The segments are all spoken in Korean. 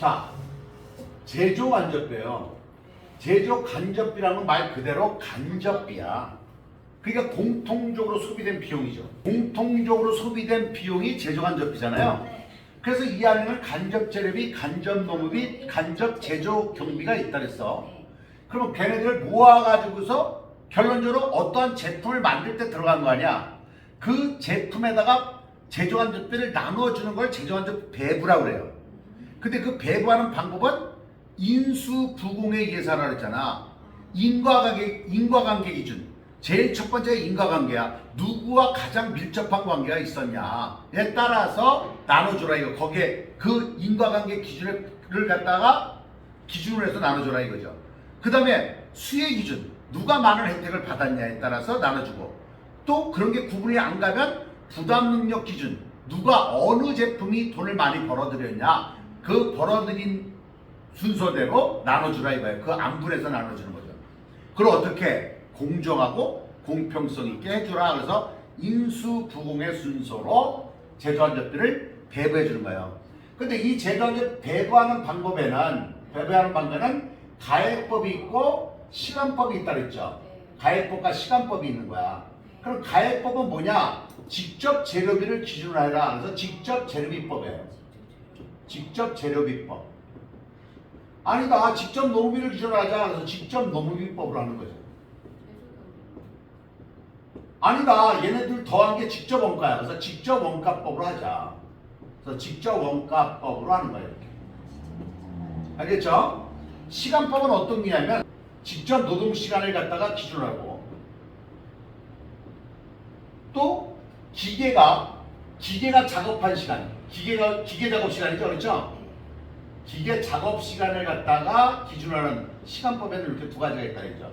자, 제조 간접비예요. 제조 간접비라는 말 그대로 간접비야. 그러니까 공통적으로 소비된 비용이죠. 공통적으로 소비된 비용이 제조 간접비잖아요. 네. 그래서 이 안에는 간접 재료비, 간접 노무비, 간접 제조 경비가 있다 그랬어. 네. 그러면 걔네들을 모아가지고서 결론적으로 어떠한 제품을 만들 때 들어간 거 아니야? 그 제품에다가 제조 간접비를 나누어주는 걸 제조 간접 배부라고 그래요. 근데 그 배부하는 방법은 인수부공에 의해서 하라 그랬잖아. 인과관계, 인과관계 기준. 제일 첫 번째 인과관계야. 누구와 가장 밀접한 관계가 있었냐에 따라서 나눠주라 이거. 거기에 그 인과관계 기준을 갖다가 기준으로 해서 나눠줘라 이거죠. 그 다음에 수혜 기준. 누가 많은 혜택을 받았냐에 따라서 나눠주고 또 그런 게 구분이 안 가면 부담 능력 기준. 누가 어느 제품이 돈을 많이 벌어들였냐 그 벌어들인 순서대로 나눠주라 이거예요. 그 안분해서 나눠주는 거죠. 그걸 어떻게 공정하고 공평성 있게 해주라. 그래서 인수부공의 순서로 제도안접비를 배부해 주는 거예요. 근데 이 제도안접 배부하는 방법에는 배부하는 방법에는 가액법이 있고 시간법이 있다 그랬죠. 네. 가액법과 시간법이 있는 거야. 그럼 가액법은 뭐냐? 직접 재료비를 기준으로 해라. 그래서 직접 재료비법이에요. 직접 재료 비법. 아니다. 직접 노무비를 기준으로 하자. 그래서 직접 노무비법으로 하는 거죠. 아니다. 얘네들 더한 게 직접 원가야. 그래서 직접 원가법으로 하자. 그래서 직접 원가법으로 하는 거예요. 이렇게. 알겠죠? 시간법은 어떤 게냐면 직접 노동 시간을 갖다가 기준으로 하고 또 기계가 기계가 작업한 시간, 기계가 기계 작업 시간이죠, 그렇죠? 기계 작업 시간을 갖다가 기준하는 시간법에는 이렇게 두 가지가 있다 그랬죠.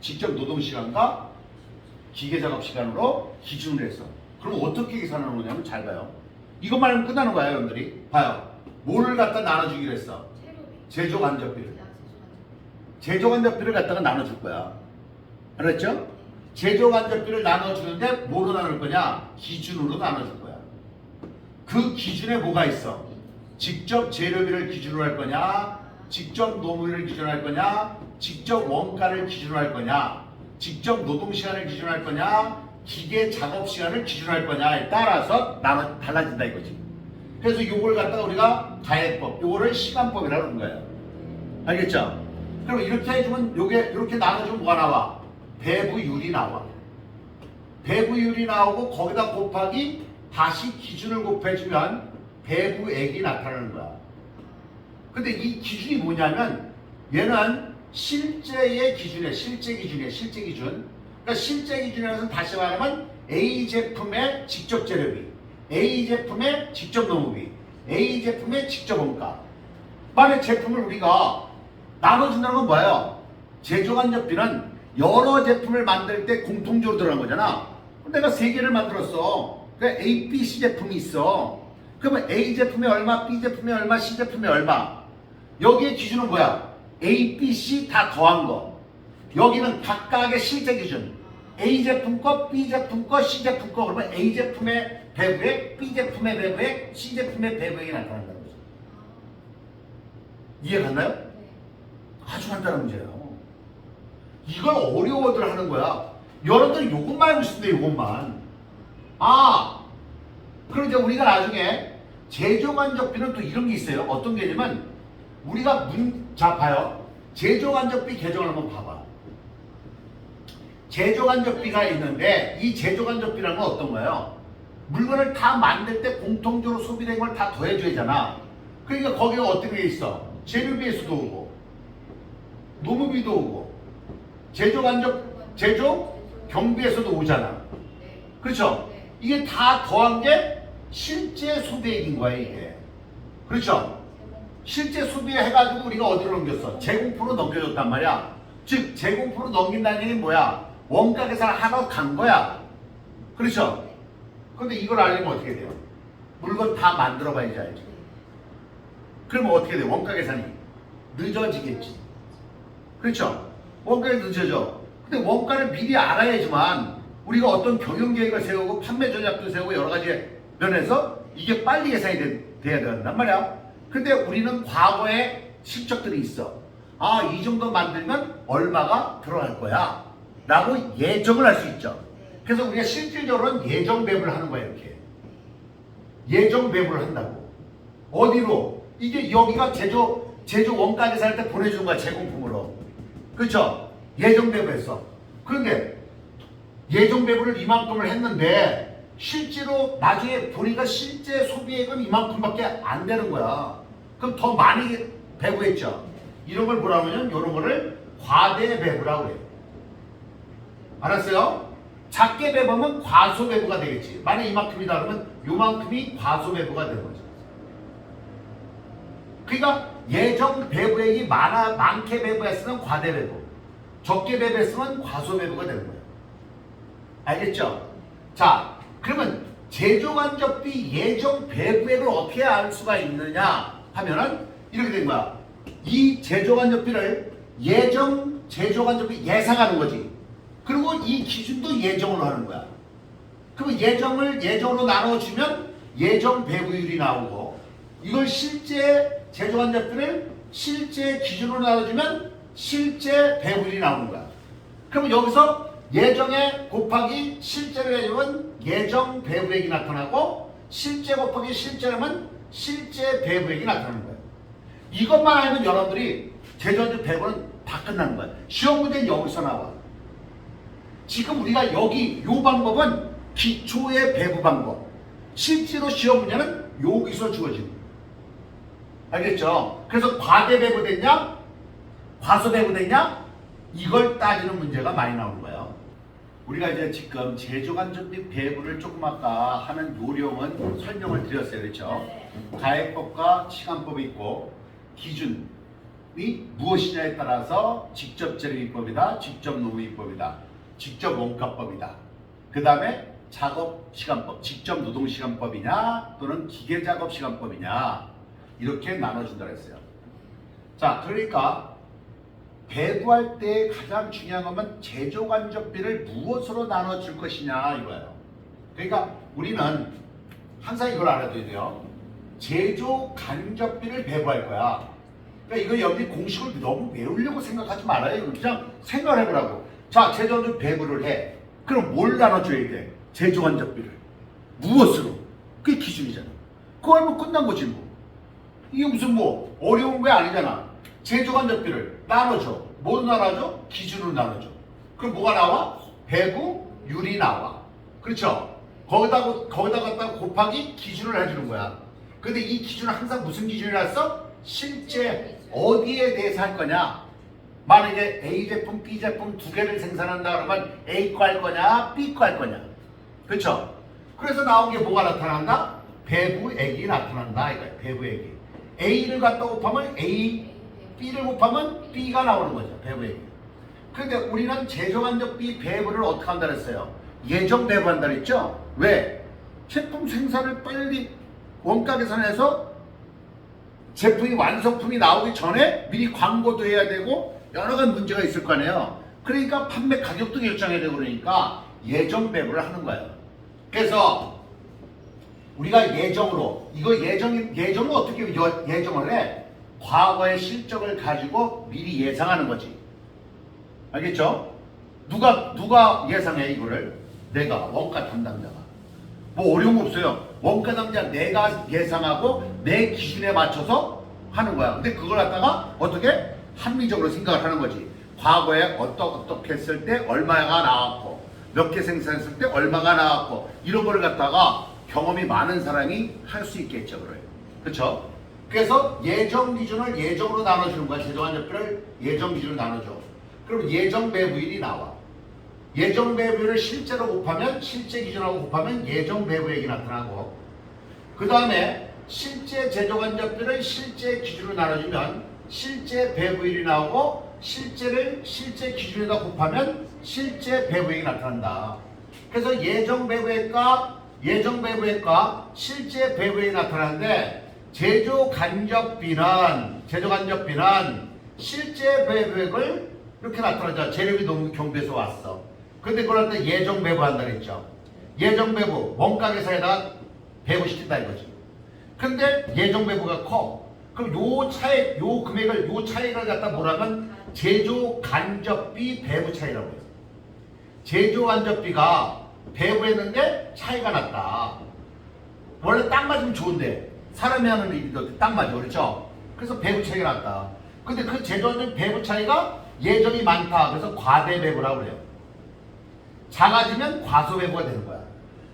직접 노동 시간과 기계 작업 시간으로 기준을 해서. 그럼 어떻게 계산하는 거냐면 잘 봐요. 이것만 하면 끝나는 거예요, 여러분들이. 봐요. 뭐를 갖다 나눠주기로 했어? 제조 간접비를. 제조 간접비를 갖다가 나눠줄 거야. 알았죠? 제조 간접비를 나눠주는데 뭐로 나눌 거냐? 기준으로 나눠줄 거야. 그 기준에 뭐가 있어? 직접 재료비를 기준으로 할 거냐? 직접 노무비를 기준으로 할 거냐? 직접 원가를 기준으로 할 거냐? 직접 노동 시간을 기준으로 할 거냐? 기계 작업 시간을 기준으로 할 거냐에 따라서 나눠 달라진다 이거지. 그래서 이걸 갖다가 우리가 가액법, 요거를 시간법이라고 하는 거예요. 알겠죠? 그럼 이렇게 해주면 요게 이렇게 나눠주면 뭐가 나와? 배부율이 나와. 배부율이 나오고 거기다 곱하기 다시 기준을 곱해주면 배부액이 나타나는 거야. 근데 이 기준이 뭐냐면 얘는 실제의 기준이야. 실제 기준이야. 실제 기준. 그러니까 실제 기준에서는 다시 말하면 A 제품의 직접 재료비, A 제품의 직접 노무비, A 제품의 직접 원가. 만약 제품을 우리가 나눠준다는 건 뭐예요? 제조 간접비는 여러 제품을 만들 때 공통적으로 들어간 거잖아. 내가 세 개를 만들었어. 그러니까 A, B, C 제품이 있어. 그러면 A 제품이 얼마, B 제품이 얼마, C 제품이 얼마. 여기의 기준은 뭐야? A, B, C 다 더한 거. 여기는 각각의 실제 기준. A 제품 거, B 제품 거, C 제품 거. 그러면 A 제품의 배부액, B 제품의 배부액, C 제품의 배부액이 나타난다는 거죠. 이해 갔나요? 아주 간단한 문제예요. 이걸 어려워들 하는 거야. 여러분들이 요것만 알고 싶은데 요것만. 아, 그럼 이제 우리가 나중에 제조간접비는 또 이런 게 있어요. 어떤 개념은 우리가 문, 자 봐요. 제조간접비 개정을 한번 봐봐. 제조간접비가 있는데 이 제조간접비라는 건 어떤 거예요? 물건을 다 만들 때 공통적으로 소비된 걸 다 더해줘야 잖아. 그러니까 거기에 어떤 게 있어? 재료비에서도 오고 노무비도 오고 제조 간접 제조 경비에서도 오잖아. 그렇죠? 이게 다 더한 게 실제 소비액인 거야 이게. 그렇죠? 실제 소비에 해가지고 우리가 어디로 넘겼어? 제공표로 넘겨줬단 말이야. 즉 제공표로 넘긴다는 얘기는 뭐야? 원가 계산 하러 간 거야. 그렇죠? 근데 이걸 알려면 어떻게 돼요? 물건 다 만들어 봐야지 알지. 그러면 어떻게 돼? 원가 계산이 늦어지겠지. 그렇죠? 원가가 늦어져. 근데 원가를 미리 알아야지만 우리가 어떤 경영 계획을 세우고 판매 전략도 세우고 여러 가지 면에서 이게 빨리 예상이 돼, 돼야 된단 말이야. 근데 우리는 과거에 실적들이 있어. 아, 이 정도 만들면 얼마가 들어갈 거야. 라고 예정을 할 수 있죠. 그래서 우리가 실질적으로는 예정 배분을 하는 거야, 이렇게. 예정 배분을 한다고. 어디로? 이게 여기가 제조, 제조 원가 계산할 때 보내주는 거야, 제공품으로. 그렇죠? 예정 배분했어. 그런데 예정 배분을 이만큼을 했는데 실제로 나중에 보니까 실제 소비액은 이만큼밖에 안 되는 거야. 그럼 더 많이 배부했죠. 이런 걸 뭐라고 하냐면 이런 거를 과대 배부라고 해요. 알았어요? 작게 배부면 과소 배부가 되겠지. 만약 이만큼이다 그러면 요만큼이 과소 배부가 되는 거죠. 그러니까 예정 배부액이 많아 많게 배부했으면 과대 배부, 적게 배부했으면 과소 배부가 되는 거예요. 알겠죠? 자, 그러면 제조간접비 예정 배부액을 어떻게 알 수가 있느냐 하면은 이렇게 된 거야. 이 제조간접비를 예정 제조간접비 예상하는 거지. 그리고 이 기준도 예정으로 하는 거야. 그러면 예정을 예정으로 나눠주면 예정 배부율이 나오고 이걸 실제 제조간접비를 실제 기준으로 나눠주면 실제 배부율이 나오는 거야. 그러면 여기서 예정에 곱하기 실제를 해주면 예정 배부액이 나타나고 실제 곱하기 실제라면 실제 배부액이 나타나는 거예요. 이것만 알면 여러분들이 제조간접 배부는 다 끝나는 거야. 시험 문제는 여기서 나와. 지금 우리가 여기 요 방법은 기초의 배부 방법. 실제로 시험 문제는 여기서 거예요. 알겠죠? 그래서 과대 배부 됐냐? 과소 배부 됐냐? 이걸 따지는 문제가 많이 나오는 거예요. 우리가 이제 지금 제조간접비 배부를 조금 아까 하는 요령은 설명을 드렸어요. 그렇죠? 가액법과 시간법이 있고 기준이 무엇이냐에 따라서 직접 재료기법이다, 직접 노무기법이다, 직접 원가법이다. 그 다음에 작업 시간법, 직접 노동 시간법이냐 또는 기계 작업 시간법이냐 이렇게 나눠준다 그랬어요. 자, 그러니까 배부할 때 가장 중요한 것은 제조간접비를 무엇으로 나눠줄 것이냐 이거예요. 그러니까 우리는 항상 이걸 알아둬야 돼요. 제조 간접비를 배부할 거야. 그러니까 이거 여기 공식을 너무 외우려고 생각하지 말아요. 그냥 생각을 해보라고. 자, 제조간접 배부를 해. 그럼 뭘 나눠줘야 돼? 제조 간접비를. 무엇으로? 그게 기준이잖아. 그거 알면 끝난 거지 뭐. 이게 무슨 뭐 어려운 게 아니잖아. 제조간접비를 나눠줘. 뭐 나눠줘? 기준으로 나눠줘. 그럼 뭐가 나와? 배부, 율이 나와. 그렇죠? 거기다, 거기다 갖다 곱하기 기준을 해주는 거야. 근데 이 기준은 항상 무슨 기준이라서? 실제 어디에 대해서 할 거냐? 만약에 A 제품, B 제품 두 개를 생산한다 그러면 A 거할 거냐, B 거할 거냐? 그렇죠? 그래서 나온 게 뭐가 나타난다? 배부액이 나타난다 이거야. 배부액이. A를 갖다 곱하면 A, B를 곱하면 B가 나오는 거죠. 배부액이. 그런데 우리는 제조간접비 배부를 어떻게 한다 그랬어요? 예정 배부한다 그랬죠? 왜? 제품 생산을 빨리 원가 계산해서 제품이 완성품이 나오기 전에 미리 광고도 해야 되고 여러 가지 문제가 있을 거 아니에요. 그러니까 판매 가격도 결정해야 되고 그러니까 예정 배부를 하는 거예요. 그래서 우리가 예정으로 이거 예정 예정을 어떻게 여- 예정을 해? 과거의 실적을 가지고 미리 예상하는 거지. 알겠죠? 누가 누가 예상해 이거를? 내가 원가 담당자가. 뭐 어려운 거 없어요. 원가 담당자 내가 예상하고 내 기준에 맞춰서 하는 거야. 근데 그걸 갖다가 어떻게 합리적으로 생각을 하는 거지. 과거에 어떠, 어떻게 했을 때 얼마가 나왔고 몇 개 생산했을 때 얼마가 나왔고 이런 거를 갖다가 경험이 많은 사람이 할 수 있겠죠. 그래요. 그렇죠? 그래서 예정 기준을 예정으로 나눠주는 거야. 제조간접비를 예정 기준으로 나눠줘. 그럼 예정 배부일이 나와. 예정 배부를 실제로 곱하면 실제 기준하고 곱하면 예정 배부액이 나타나고 그 다음에 실제 제조간접비를 실제 기준으로 나눠주면 실제 배부일이 나오고 실제를 실제 기준에다 곱하면 실제 배부액이 나타난다. 그래서 예정 배부액과 예정 배부액과 실제 배부액이 나타나는데 제조 간접비는 제조 간접비는 실제 배부액을 이렇게 나타나죠. 재료비 농 경비에서 왔어. 근데 그럴 때 예정 배부 한다 그랬죠. 예정 배부 원가 계산에다가 배부 시킨다 이거지. 근데 예정 배부가 커. 그럼 요 차액, 요 금액을 요 차액을 갖다 뭐라면 제조 간접비 배부 차이라고 해요. 제조 간접비가 배부했는데 차이가 났다. 원래 딱 맞으면 좋은데 사람이 하는 일이 딱 맞아 그렇죠? 그래서 배부 차이가 났다. 근데 그 제조 간접 배부 차이가 예정이 많다. 그래서 과대 배부라고 그래요. 작아지면 과소 배부가 되는 거야.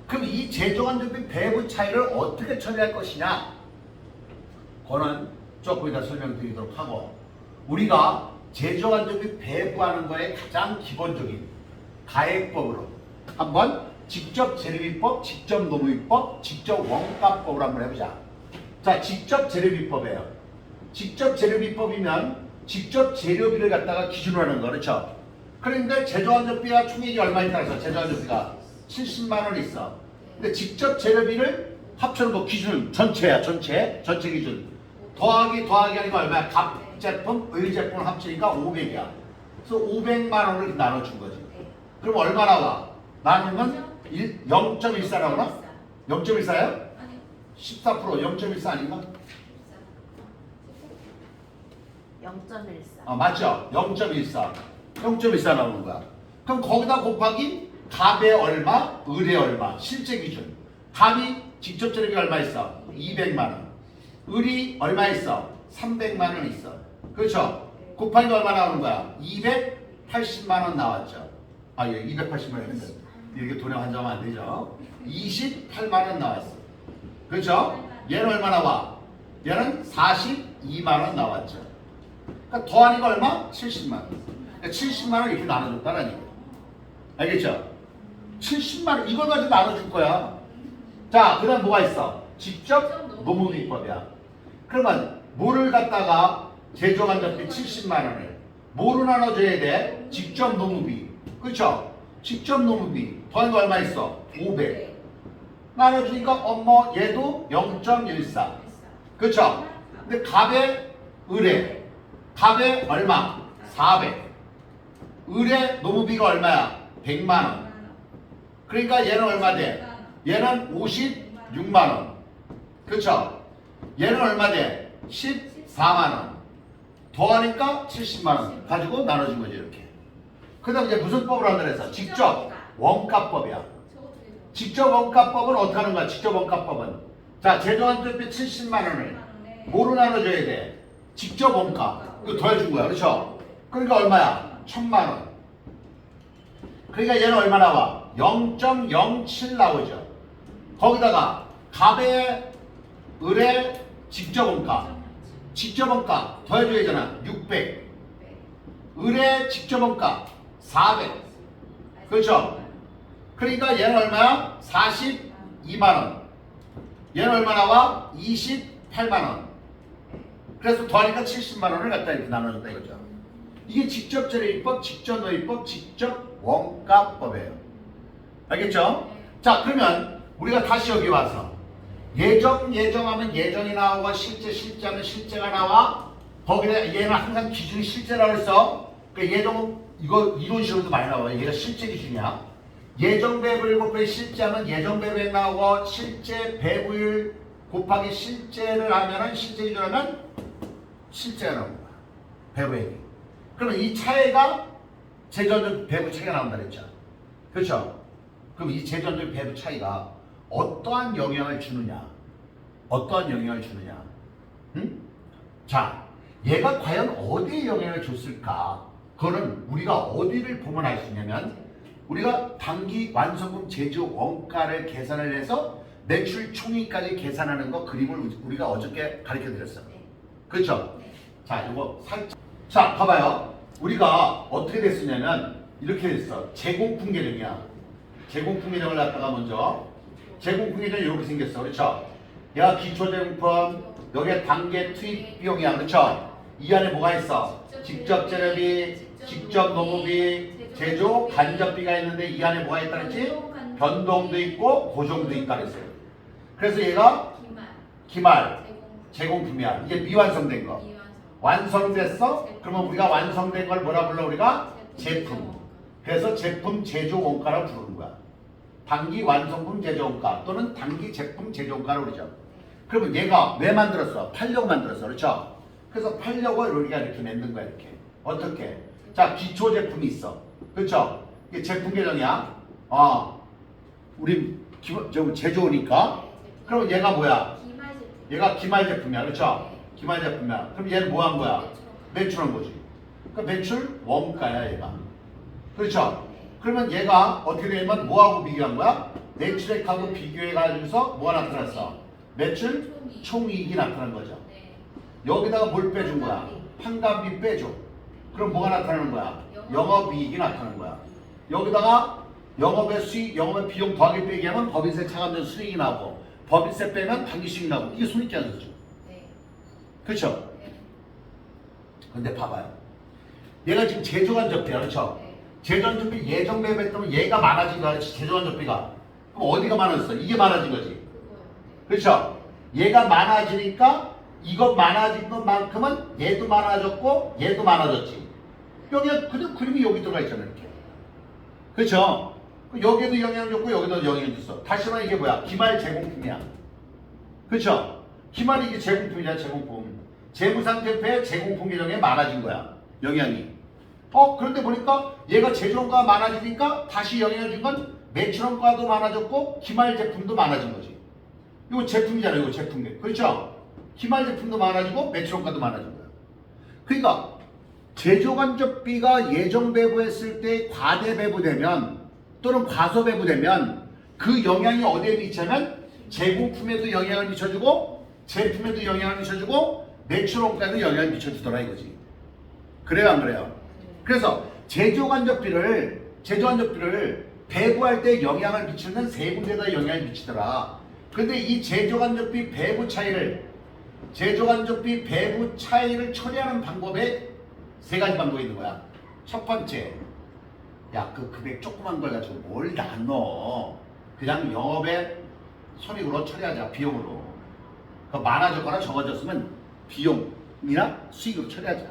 그럼 이 제조 간접비 배부 차이를 어떻게 처리할 것이냐? 그거는 조금 이따 설명드리도록 하고 우리가 제조간접이 배부하는 거에 가장 기본적인 가액법으로 한번 직접 재료비법, 직접 노무비법, 직접 원가법을 한번 해보자. 자, 직접 재료비법이에요. 직접 재료비법이면 직접 재료비를 갖다가 기준으로 하는 거 그렇죠? 그런데 제조간접비가 총액이 얼마 있다 해서 제조간접비가 70만 원 있어. 근데 직접 재료비를 합쳐놓은 거 기준 전체야 전체 전체 기준 더하기 더하기 하니까 얼마야? 갑 제품, 의 제품을 합치니까 500이야. 그래서 500만 원을 나눠준 거지. 그럼 얼마 나와? 나누면 1, 0.14 나오나? 0.14요? 14% 0.14 아닌가? 0.14. 아 맞죠? 0.14 0.14 나오는 거야. 그럼 거기다 곱하기 갑의 얼마, 을의 얼마, 실제 기준. 갑이 직접 재료비 얼마 있어? 200만 원. 을이 얼마 있어? 300만 원 있어. 그렇죠? 곱하기 얼마 나오는 거야? 280만 원 나왔죠. 아, 예, 280만 원인데 이렇게 돈에 환자하면 안 되죠. 28만 원 나왔어. 그렇죠? 얘는 얼마 나와? 얘는 42만 원 나왔죠. 그러니까 더하니까 얼마? 70만 원. 그러니까 70만 원 이렇게 나눠줬다는 얘기예요. 알겠죠? 70만 원 이걸 가지고 나눠줄 거야. 자, 그 다음 뭐가 있어? 직접 노무비법이야. 그러면 뭐를 갖다가 제조간접비 70만 원을 뭐로 나눠줘야 돼? 직접 노무비. 그렇죠? 직접 노무비. 더하니까 얼마 있어? 500. 나눠주니까 어머 얘도 0.14. 그렇죠? 근데 갑의 을에 갑의 얼마? 400. 을의 노무비가 얼마야? 100만 원. 그러니까 얘는 얼마 돼? 얘는 56만 원. 그렇죠? 얘는 얼마 돼? 14만 원. 더하니까 70만 원 가지고 나눠준 거지 이렇게. 그 다음 이제 무슨 법을 한다 그래서 직접 원가법이야. 직접 원가법은 어떻게 하는 거야? 직접 원가법은 자 제조한 대비 70만 원을 뭐로 나눠줘야 돼? 직접 원가. 이거 더해준 거야, 그렇죠? 그러니까 얼마야? 천만 원. 그러니까 얘는 얼마 나와? 0.07 나오죠. 거기다가 갑의 을의 직접 원가, 직접 원가 더해줘야 되잖아. 600. 을의 직접 원가 400. 그렇죠? 그러니까 얘는 얼마야? 42만 원. 얘는 얼마 나 와? 28만 원. 그래서 더하니까 70만 원을 갖다 이렇게 나눠준다 이거죠. 이게 직접 재료입법, 직접 노입법, 직접 원가법이에요. 알겠죠? 자 그러면 우리가 다시 여기 와서 예정 예정하면 예정이 나오고 실제 실제하면 실제가 나와 거기에 얘는 항상 기준이 실제라고 했어. 그 예정은 이거 이론 시험도 많이 나와요. 얘가 실제 기준이야. 예정 배부일 곱하기 실제하면 예정 배부액 나오고 실제 배부일 곱하기 실제를 하면은 실제 기준하면 실제가 거야. 배부액이. 그러면 이 차이가 재전적 배부 차이가 나온다 그랬죠. 그렇죠? 그럼 이 재전적 배부 차이가 어떠한 영향을 주느냐? 어떠한 영향을 주느냐? 응? 자, 얘가 과연 어디에 영향을 줬을까? 그거는 우리가 어디를 보면 알 수 있냐면 우리가 단기 완성품 제조 원가를 계산을 해서 매출 총액까지 계산하는 거 그림을 우리가 어저께 가르쳐 드렸어. 그렇죠? 자, 이거 살짝. 자, 봐봐요. 우리가 어떻게 됐었냐면 이렇게 됐어. 제공품 계정이야. 제공품 계정을 갖다가 먼저 제공품 계정이 이렇게 생겼어. 그렇죠? 얘가 기초 제공품, 여기에 단계 투입 비용이야. 그렇죠? 이 안에 뭐가 있어? 직접 재료비, 직접 노무비, 제조 간접비가 있는데 이 안에 뭐가 있다 그랬지? 변동도 있고 고정도 있다 그랬어요. 그래서 얘가 기말 제공품이야. 이게 미완성된 거. 완성됐어? 그러면 우리가 완성된 걸 뭐라 불러 우리가 제품. 그래서 제품 제조 원가라고 부르는 거야. 단기 완성품 제조 원가 또는 단기 제품 제조 원가라고 그러죠. 그러면 얘가 왜 만들었어? 팔려고 만들었어. 그렇죠? 그래서 팔려고 우리가 이렇게 만든 거야, 이렇게. 어떻게? 자, 기초 제품이 있어. 그렇죠? 이게 제품 계정이야. 어. 우리 기, 저 제조니까. 그럼 얘가 뭐야? 기말 제품. 얘가 기말 제품이야. 그렇죠? 기말 제품이야. 그럼 얘는 뭐 한 거야? 매출한 거지. 그러니까 매출 원가야, 얘가. 그렇죠? 그러면 얘가 어떻게 되냐면 뭐하고 비교한 거야? 매출액하고 비교해가지고서 뭐가 나타났어? 매출 총이익이 나타난 거죠. 네. 여기다가 뭘 빼준 거야? 판관비 빼줘. 그럼 뭐가 나타나는 거야? 영업이익이 나타나는 거야. 여기다가 영업의 수익, 영업의 비용 더하기 빼기 하면 법인세 차감된 수익이 나오고 법인세 빼면 당기수익이 나오고 이게 손익계산서죠. 네. 그렇죠? 네. 근데 봐봐요. 얘가 지금 제조간접비야, 그렇죠? 네. 제조간접비 예정 배분했다면 얘가 많아진 거야, 그렇지? 제조간접비가. 그럼 어디가 많아졌어? 이게 많아진 거지. 그렇죠? 얘가 많아지니까 이거 많아진 것만큼은 얘도 많아졌고 얘도 많아졌지. 여기 그냥 그림이 여기 들어가 있잖아 이렇게. 그렇죠? 여기도 영향을 줬고 여기도 영향을 줬어. 다시 말해 이게 뭐야? 기말 제공품이야. 그렇죠? 기말이 이게 제공품이야 제공품. 재무상태표의 제공품 계정에 많아진 거야. 영향이. 어 그런데 보니까 얘가 제조원가가 많아지니까 다시 영향을 준 건 매출원가도 많아졌고 기말 제품도 많아진 거지. 이거 제품이잖아요. 이거 제품. 그렇죠? 기말 제품도 많아지고 매출원가도 많아진 거야. 그러니까 제조간접비가 예정 배부했을 때 과대 배부되면 또는 과소 배부되면 그 영향이 어디에 미치냐면 제공품에도 영향을 미쳐주고 제품에도 영향을 미쳐주고 매출원가에도 영향을 미쳐주더라 이거지. 그래요 안 그래요? 그래서 제조간접비를 제조간접비를 배부할 때 영향을 미치는 세 군데다 영향을 미치더라. 근데 이 제조간접비 배부 차이를 제조간접비 배부 차이를 처리하는 방법에 세 가지 방법이 있는 거야. 첫 번째, 야 그 금액 조그만 걸 가지고 뭘 나눠? 그냥 영업의 손익으로 처리하자 비용으로. 그 많아졌거나 적어졌으면 비용이나 수익으로 처리하자.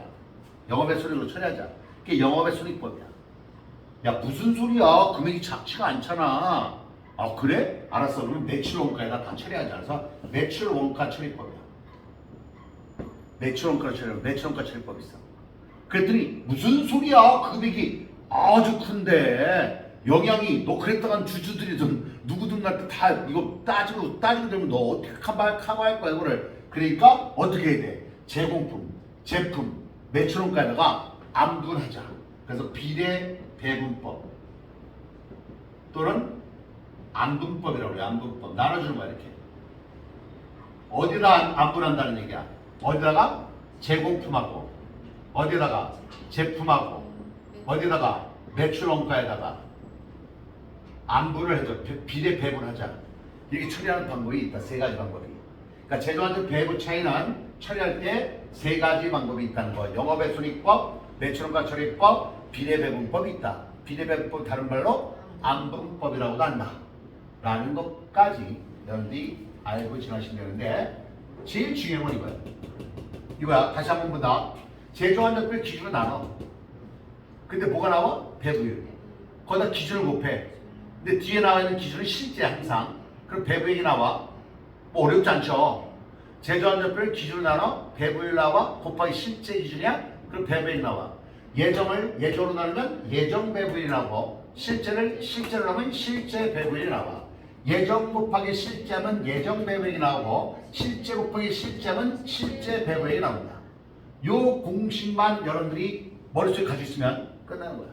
영업의 손익으로 처리하자. 그게 영업의 손익법이야. 야 무슨 소리야? 금액이 작지가 않잖아. 아 그래? 알았어. 그럼 매출 원가에다 다 처리하자. 그래서 매출 원가 처리법이야. 매출 원가 처리, 매출 원가 처리법 있어. 그랬더니 무슨 소리야? 금액이 아주 큰데 영향이 너 그랬다간 주주들이든 누구든 나한테 다 이거 따지고 따지고 되면 너 어떻게 카바할 거야 이거를 그러니까 어떻게 해야 돼? 제공품, 제품, 매출 원가에다가 안분하자. 그래서 비례 배분법 또는 안분법이라고 그래. 안분법 나눠주는 거야 이렇게. 어디다 안- 안분한다는 얘기야? 어디다가 제공품하고 어디다가 제품하고 어디다가 매출 원가에다가 안분을 해줘. 비- 비례 배분하자. 이렇게 처리하는 방법이 있다. 세 가지 방법이. 그러니까 제조한적 배분 차이는 처리할 때 세 가지 방법이 있다는 거. 영업의 손익법 매출 원가 처리법 비례 배분법이 있다. 비례 배분법 다른 말로 안분법이라고도 한다. 라는 것까지 여러분들이 알고 지나시면 되는데 제일 중요한 건 이거야. 이거야. 다시 한 번 본다 제조한적별 기준을 나눠. 근데 뭐가 나와? 배부율 거기다 기준을 곱해. 근데 뒤에 나와 있는 기준은 실제 항상. 그럼 배부액이 나와? 뭐 어렵지 않죠. 제조한적별 기준을 나눠? 배부율 나와? 곱하기 실제 기준이야? 그럼 배부액이 나와. 예정을 예조로 나누면 예정 배부율이 나오고 실제를 실제로 나누면 실제 배부율이 나와. 예정 곱하기 실제하면 예정 배부액이 나오고 실제 곱하기 실제하면 실제 배부액이 나온다 요 공식만 여러분들이 머릿속에 가지고 있으면 끝나는 거야